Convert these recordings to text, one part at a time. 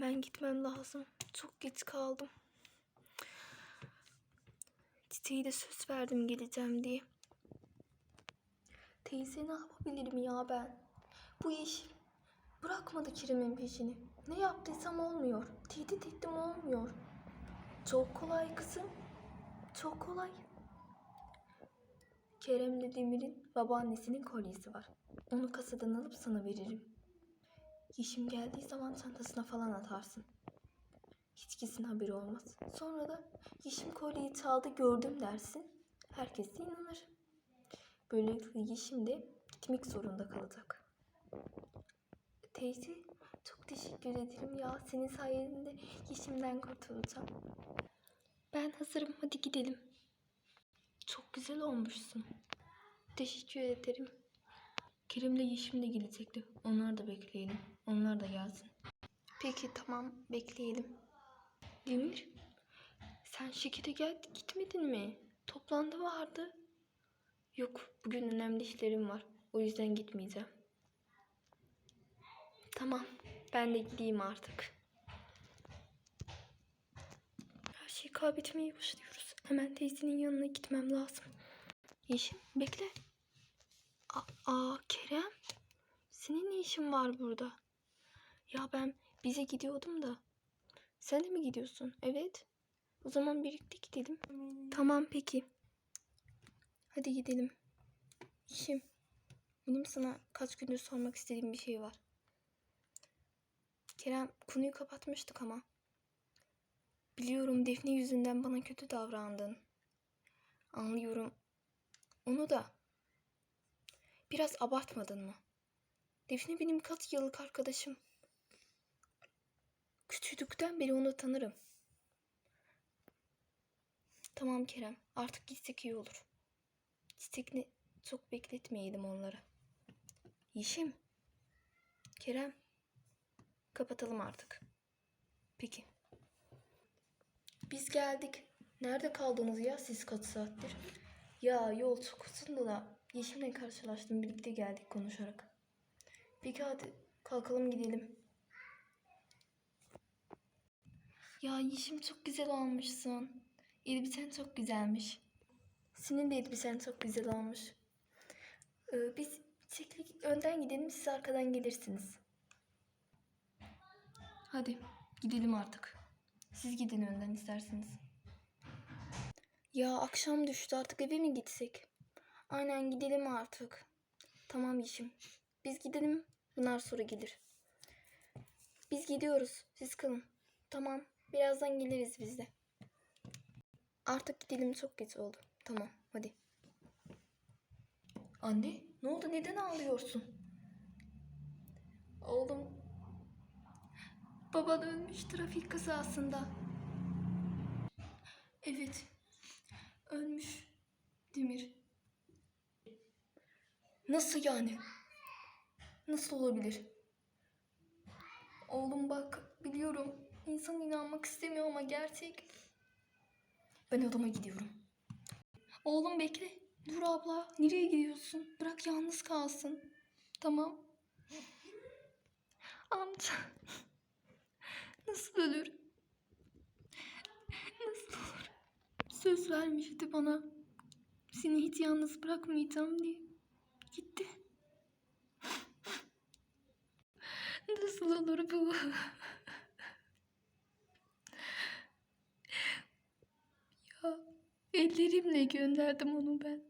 Hemen gitmem lazım. Çok geç kaldım. Çiçeğe de söz verdim geleceğim diye. Teyze ne yapabilirim ya ben? Bu iş bırakmadı Kerem'in peşini. Ne yaptıysam olmuyor. Tehdit ettim olmuyor. Çok kolay kızım. Çok kolay. Kerem'le Demir'in babaannesinin kolyesi var. Onu kasadan alıp sana veririm. Yeşim geldiği zaman çantasına falan atarsın. Hiç kimsenin haberi olmaz. Sonra da Yeşim kolyeyi çaldı gördüm dersin. Herkes de inanır. Böylelikle Yeşim de gitmek zorunda kalacak. Teyze çok teşekkür ederim ya. Senin sayende Yeşim'den kurtulacağım. Ben hazırım hadi gidelim. Çok güzel olmuşsun. Teşekkür ederim. Kerim'le Yeşim de gelecekti. Onlar da bekleyelim. Onlar da gelsin. Peki tamam bekleyelim. Demir sen şirkete gel gitmedin mi? Toplantı vardı. Yok bugün önemli işlerim var. O yüzden gitmeyeceğim. Tamam ben de gideyim artık. Her şey kaybetmeye başlıyoruz. Hemen teyzenin yanına gitmem lazım. Yeşim bekle. Aa, ne işin var burada? Ya ben bize gidiyordum da. Sen de mi gidiyorsun? Evet. O zaman birlikte gidelim. Tamam peki. Hadi gidelim. Yeşim. Benim sana kaç gündür sormak istediğim bir şey var. Kerem konuyu kapatmıştık ama. Biliyorum Defne yüzünden bana kötü davrandın. Anlıyorum. Onu da biraz abartmadın mı? Defne benim kaç yıllık arkadaşım. Küçüklükten beri onu tanırım. Tamam Kerem, artık gitsek iyi olur. Çiçekini çok bekletmeyelim onları. Yeşim. Kerem. Kapatalım artık. Peki. Biz geldik. Nerede kaldınız ya siz kaç saattir? Ya yol çok uzundu da Yeşim'le karşılaştım. Birlikte geldik konuşarak. Peki hadi kalkalım gidelim. Ya Yeşim çok güzel olmuşsun. Elbisen çok güzelmiş. Senin de elbisen çok güzel olmuş. Ee, biz çeklik önden gidelim siz arkadan gelirsiniz. Hadi gidelim artık. Siz gidin önden isterseniz. Ya akşam düştü artık eve mi gitsek? Aynen gidelim artık. Tamam Yeşim. Biz gidelim. Bunlar sonra gelir. Biz gidiyoruz. Siz kalın. Tamam. Birazdan geliriz biz de. Artık gidelim çok geç oldu. Tamam hadi. Anne ne oldu neden ağlıyorsun? Oğlum baban ölmüş trafik kazasında. Evet ölmüş Demir. Nasıl yani? Nasıl olabilir? Oğlum bak biliyorum insan inanmak istemiyor ama gerçek. Ben odama gidiyorum. Oğlum bekle. Dur abla. Nereye gidiyorsun? Bırak yalnız kalsın. Tamam. Amca. Nasıl ölür? Nasıl olur? Söz vermişti bana. Seni hiç yalnız bırakmayacağım diye. Gitti. Nasıl olur bu? Ya ellerimle gönderdim onu ben.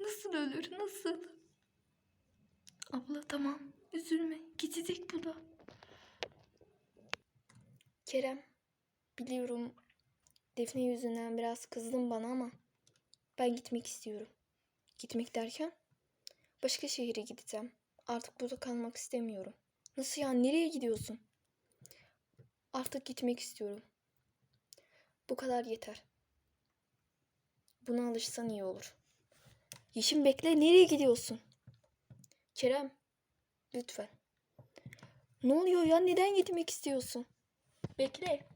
Nasıl ölür nasıl? Abla tamam üzülme geçecek bu da. Kerem biliyorum Defne yüzünden biraz kızdın bana ama ben gitmek istiyorum. Gitmek derken başka şehire gideceğim. Artık burada kalmak istemiyorum. Nasıl ya nereye gidiyorsun? Artık gitmek istiyorum. Bu kadar yeter. Buna alışsan iyi olur. Yeşim bekle nereye gidiyorsun? Kerem lütfen. Ne oluyor ya neden gitmek istiyorsun? Bekle.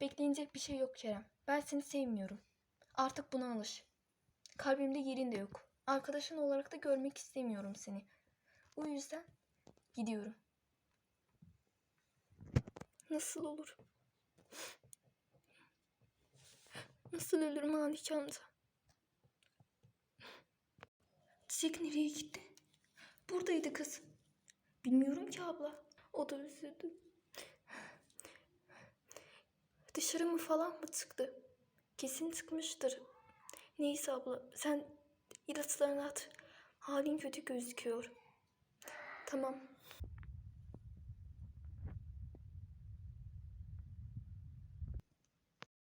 Bekleyecek bir şey yok Kerem. Ben seni sevmiyorum. Artık buna alış. Kalbimde yerin de yok. Arkadaşın olarak da görmek istemiyorum seni. O yüzden gidiyorum. Nasıl olur? Nasıl ölürüm anlayacağımda? Çiçek nereye gitti? Buradaydı kız. Bilmiyorum ki abla. O da üzüldü. Dışarı mı falan mı çıktı? Kesin çıkmıştır. Neyse abla sen ilaçlarını at. Halin kötü gözüküyor. Tamam.